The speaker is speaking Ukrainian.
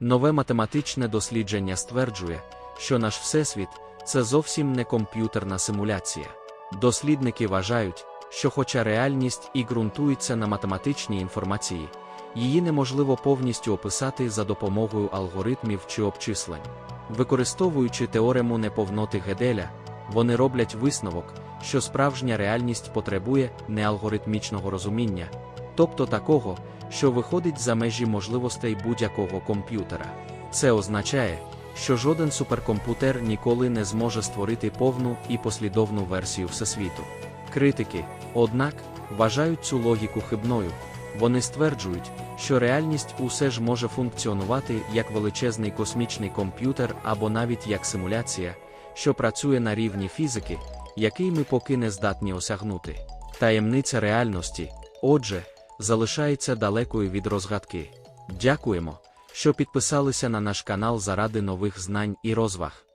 Нове математичне дослідження стверджує, що наш Всесвіт це зовсім не комп'ютерна симуляція. Дослідники вважають, що хоча реальність і ґрунтується на математичній інформації, її неможливо повністю описати за допомогою алгоритмів чи обчислень. Використовуючи теорему неповноти Геделя, вони роблять висновок, що справжня реальність потребує не алгоритмічного розуміння, тобто такого, що виходить за межі можливостей будь-якого комп'ютера. Це означає, що жоден суперкомп'ютер ніколи не зможе створити повну і послідовну версію Всесвіту. Критики, однак, вважають цю логіку хибною. Вони стверджують, що реальність усе ж може функціонувати як величезний космічний комп'ютер або навіть як симуляція, що працює на рівні фізики, який ми поки не здатні осягнути. Таємниця реальності, отже, залишається далекою від розгадки. Дякуємо, що підписалися на наш канал заради нових знань і розваг.